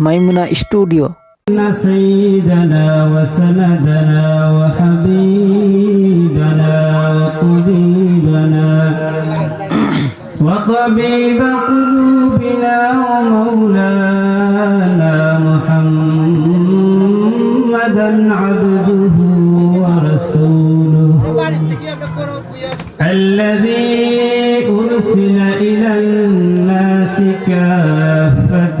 ميمونة استوديو. إن سيدنا وسندنا وحبيبنا وطبيبنا وطبيب قلوبنا ومولانا محمدا عبده ورسوله الذي أرسل إلى الناس كافة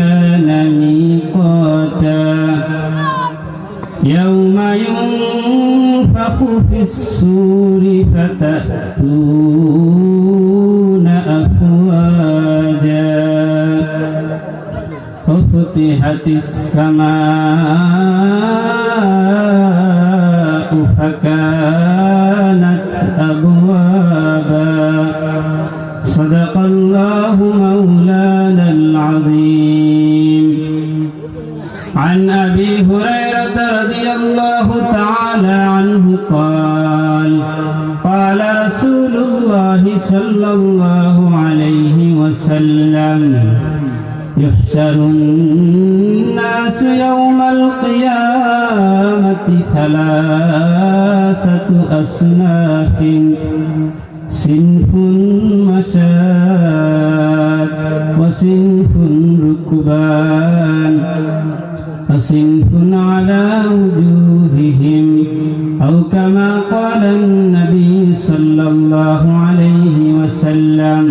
كان ميقاتا يوم ينفخ في السور فتأتون أفواجا وفتحت السماء قال رسول الله صلى الله عليه وسلم. يحشر الناس يوم القيامة ثلاثة أصناف. صنف مشاة وصنف ركبان وصنف على وجوههم. أو كما قال النبي صلى الله عليه وسلم.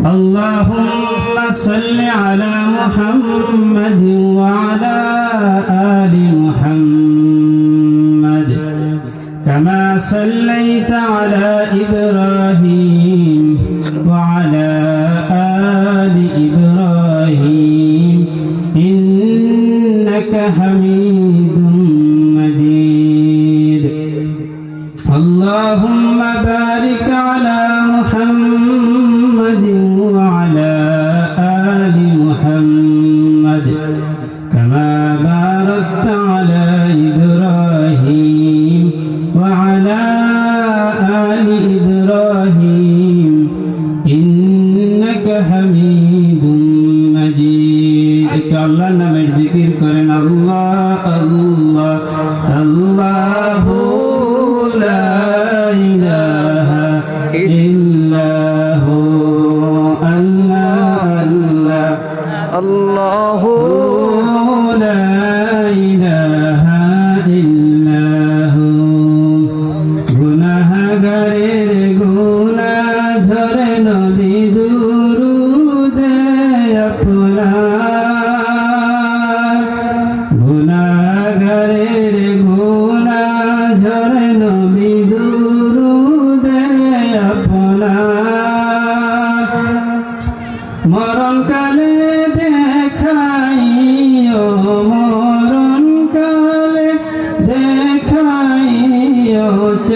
اللهم صل على محمد وعلى آل محمد. كما صليت على إبراهيم إنك حميد مجيد الله নামের জিকির করেন আল্লাহ আল্লাহ আল্লাহ لا إله إلا هو الله الله আল্লাহ لا إله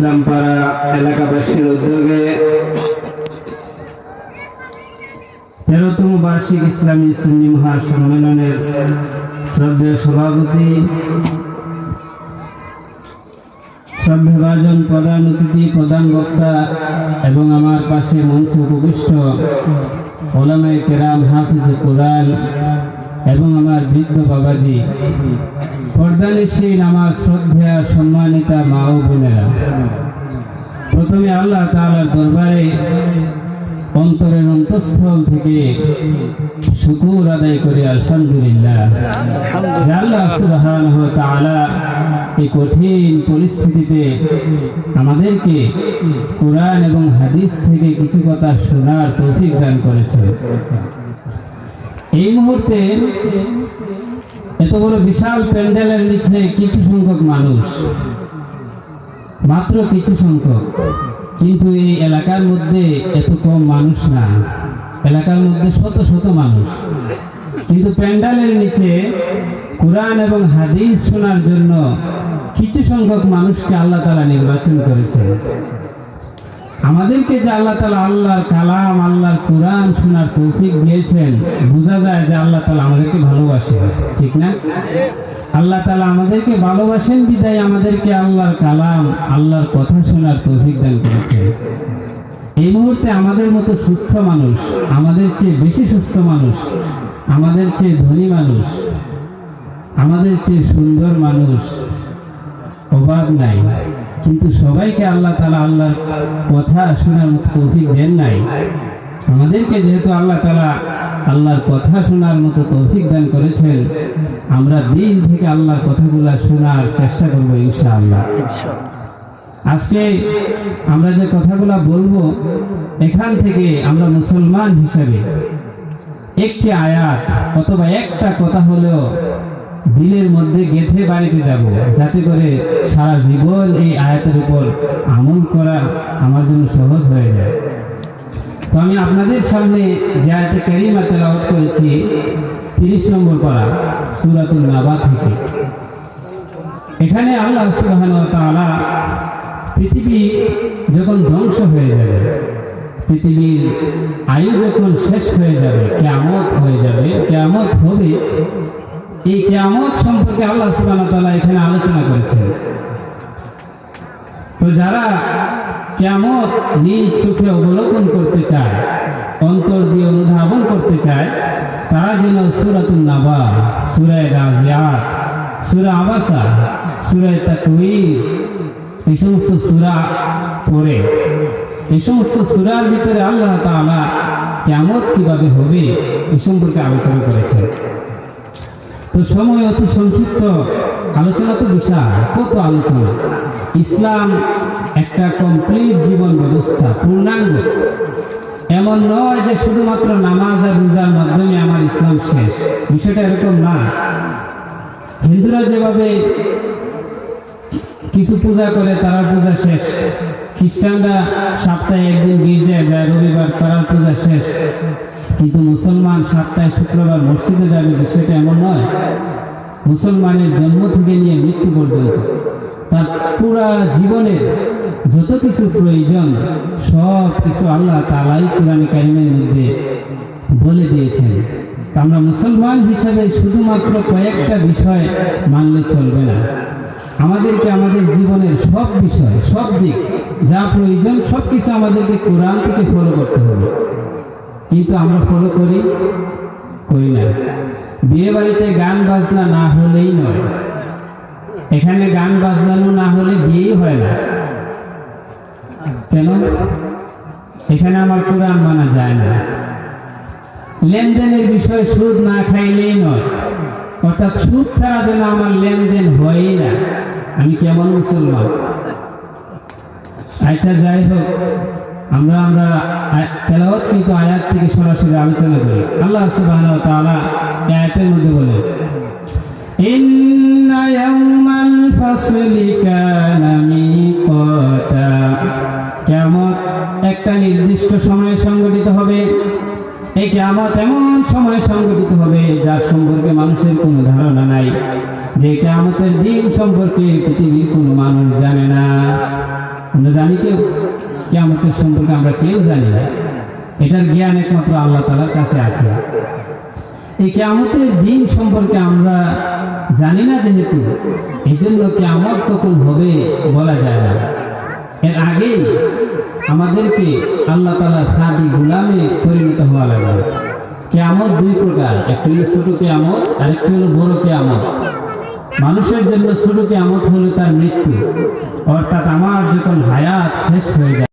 ইসলামপাড়া এলাকাবাসীর উদ্যোগে তেরোতম বার্ষিক ইসলামী সুন্নি মহাসম্মেলনের শ্রদ্ধেয় সভাপতি, শ্রদ্ধাভাজন প্রধান অতিথি, প্রধান বক্তা এবং আমার পাশে মঞ্চ উপবিষ্ট ওলামাই কেরাম হাফিজ কোরআন এবং আমার বৃদ্ধ বাবাজি পর্দানিসীন আমার শ্রদ্ধা সম্মানিতা মা ও বোনেরা। প্রথমে আল্লাহ তাআলার দরবারে অন্তরের অন্তঃস্থল থেকে শুকুর আদায় করি, আলহামদুলিল্লাহ। এই কঠিন পরিস্থিতিতে আমাদেরকে কোরআন এবং হাদিস থেকে কিছু কথা শোনার তৌফিক দান করেছে এই মুহূর্তে এত বড় বিশাল প্যান্ডেলের নিচে কিছু সংখ্যক মানুষ। মাত্র কিছু সংখ্যক। কিন্তু এই এলাকার মধ্যে এত কম মানুষ না। এলাকার মধ্যে শত শত মানুষ। কিন্তু প্যান্ডেলের নিচে কোরআন এবং হাদিস শোনার জন্য কিছু সংখ্যক মানুষকে আল্লাহ তালা নির্বাচন করেছে আমাদেরকে যে আল্লাহ তালা আল্লাহর কালাম, আল্লাহর কোরআন শোনার তৌফিক দিয়েছেন, বোঝা যায় যে আল্লাহ তালা আমাদেরকে ভালোবাসে, ঠিক না? আল্লাহ তালা আমাদেরকে ভালোবাসেন, বিদায় আমাদেরকে আল্লাহর কালাম, আল্লাহর কথা শোনার তৌফিক দান করেছে এই মুহূর্তে আমাদের মতো সুস্থ মানুষ, আমাদের চেয়ে বেশি সুস্থ মানুষ, আমাদের চেয়ে ধনী মানুষ, আমাদের চেয়ে সুন্দর মানুষ অভাব নাই। কিন্তু সবাইকে আল্লাহ তালা আল্লাহর কথা শোনার মতো তৌফিক দেন নাই। আমাদেরকে যেহেতু আল্লাহ তালা আল্লাহর কথা শোনার মতো তৌফিক দান করেছেন আমরা দিন থেকে আল্লাহর কথাগুলো শোনার চেষ্টা করব ইনশা আল্লাহ আজকে আমরা যে কথাগুলো বলব এখান থেকে আমরা মুসলমান হিসাবে একটি আয়াত অথবা একটা কথা হলেও দিলের মধ্যে গেঁথে বাড়িতে যাব, যাতে করে সারা জীবন এই আয়াতের উপর আমল করা আমার জন্য সহজ হয়ে যায়। তো আমি আপনাদের সামনে যে আয়াতে কারিমা তেলাওয়াত করেছি, তিরিশ নম্বর পারা, সুরাতুল নাবা থেকে। এখানে আল্লাহ সুবহানাহু ওয়া তাআলা পৃথিবী যখন ধ্বংস হয়ে যাবে, পৃথিবীর আয়ু যখন শেষ হয়ে যাবে, কেয়ামত হয়ে যাবে, কেয়ামত হবে এই কেয়ামত সম্পর্কে আল্লাহ ওয়া এখানে আলোচনা করেছেন। তো যারা কেয়ামত নিজ চোখে অবলোকন করতে চায়, অন্তর দিয়ে অনুধাবন করতে চায়, তারা যেন সুরাতুন নাবা সুরায় রাজিয়াত, সুরা আবাসা, সুরায় তাকবীর, এই সমস্ত সুরা পড়ে, এই সমস্ত সুরার ভিতরে আল্লাহ তাআলা কেমত কীভাবে হবে, এ সম্পর্কে আলোচনা করেছেন। তো সময় অতি সংক্ষিপ্ত আলোচনা তো বিশাল, কত আলোচনা? ইসলাম একটা কমপ্লিট জীবন ব্যবস্থা, পূর্ণাঙ্গ। এমন নয় যে শুধুমাত্র নামাজ আর রোজার মাধ্যমে আমার ইসলাম শেষ। বিষয়টা এরকম না। হিন্দুরা যেভাবে কিছু পূজা করে তারা পূজা শেষ। খ্রিস্টানরা সপ্তাহে একদিন গির্জায় যায়, রবিবার তারার পূজা শেষ। কিন্তু মুসলমান সপ্তাহে শুক্রবার মসজিদে যাবে বিষয়টা এমন নয়। মুসলমানের জন্ম থেকে নিয়ে মৃত্যু পর্যন্ত। তার পুরা জীবনের যত কিছু প্রয়োজন, সব কিছু আল্লাহ তালাই কোরআন কারিমের মধ্যে বলে দিয়েছেন। আমরা মুসলমান হিসাবে শুধুমাত্র কয়েকটা বিষয় মানলে চলবে না। আমাদেরকে আমাদের জীবনের সব বিষয়, সব দিক, যা প্রয়োজন সব কিছু আমাদেরকে কোরআন থেকে ফলো করতে হবে। কিন্তু আমরা ফলো করি? করি না। বিয়ে বাড়িতে গান বাজনা না হলেই নয়। এখানে গান বাজনানো না হলে বিয়েই হয় না। কেন? এখানে আমার কোরআন মানা যায় না। লেনদেনের বিষয়ে সুদ না খাইলেই নয়। অর্থাৎ সুদ ছাড়া যেন আমার লেনদেন হয়ই না। আমি কেমন মুসলমান? আচ্ছা যাই হোক। আমরা আমরা আ- তেলাওয়াত কিন্তু আয়াত থেকে সরাসরি আলোচনা করি। আল্লাহ তাআলা এই আয়াতের মধ্যে বলে, ইন্না ইয়াউমাল ফাসলি কানা মিকাতা। কিয়ামত একটা নির্দিষ্ট সময়ে সংগঠিত হবে। এই কিয়ামত এমন সময় সংগঠিত হবে যার সম্পর্কে মানুষের কোনো ধারণা নাই। যে কিয়ামতের দিন সম্পর্কে পৃথিবীর কোনো মানুষ জানে না। আমরা জানি কেউ? কিয়ামতের সম্পর্কে আমরা কেউ জানি না। এটার জ্ঞান একমাত্র আল্লাহ তালার কাছে আছে। এই কেয়ামতের দিন সম্পর্কে আমরা জানি না যেহেতু এই জন্য কেয়ামত কখন হবে বলা যায় না। এর আগেই আমাদেরকে আল্লাহ তালা খাদি গুলামে পরিণত হওয়া লাগবে। কেয়ামত দুই প্রকার, একটি হলো ছোট কেয়ামত আর একটি হলো বড় কেয়ামত। মানুষের জন্য ছোট কেয়ামত হলো তার মৃত্যু, অর্থাৎ আমার যখন হায়াত শেষ হয়ে যায়